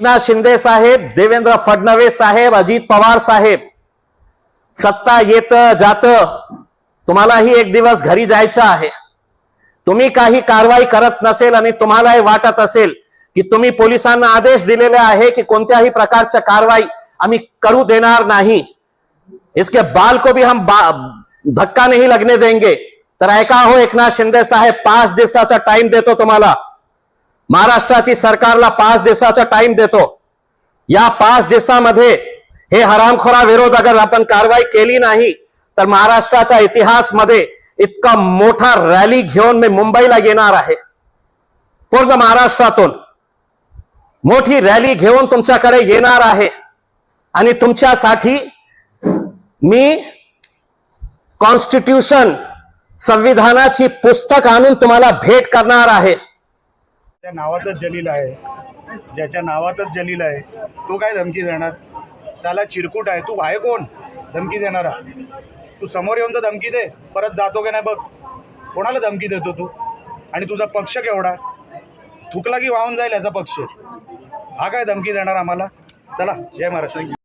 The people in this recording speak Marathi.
एकनाथ शिंदे साहेब देवेंद्र फडणवीस साहेब अजित पवार साहेब. सत्ता येत जात. तुम्हालाही एक दिवस घरी जायचं आहे. तुम्ही काही कारवाई करत नसेल आणि तुम्हाला हे वाटत असेल की तुम्ही पोलिसांना आदेश दिलेले आहे की कोणत्याही प्रकारच्या कारवाई आम्ही करू देणार नाही. इसके बाल को भी हम बा- धक्का नहीं लगने देंगे. तर ऐका हो एकनाथ शिंदे साहेब पाच दिवसाचा टाइम देतो तुम्हाला. महाराष्ट्राची सरकारला पाच दिवसाचा टाइम देतो. या पाच दिवसामध्ये हे हरामखोरा विरोध अगर आपण कारवाई केली नाही तर महाराष्ट्राच्या इतिहासमध्ये इतका मोठा रॅली घेऊन मी मुंबईला येणार आहे. पूर्ण महाराष्ट्रातून मोठी रॅली घेऊन तुमच्याकडे येणार आहे. आणि तुमच्यासाठी मी कॉन्स्टिट्यूशन संविधानाची पुस्तक आणून तुम्हाला भेट करणार आहे. त्या नावातच जलील आहे. ज्याच्या नावातच जलील आहे. तो काय धमकी देणार? त्याला चिरकूट आहे. तू आहे कोण? धमकी देणारा. तू समोर येऊन तर धमकी दे. परत जातो की नाही बघ. कोणाला धमकी देतो तू? आणि तुझा पक्ष केवढा? थुकला की वाहून जाईल याचा पक्ष. हा काय धमकी देणार आम्हाला? चला जय महाराष्ट्र.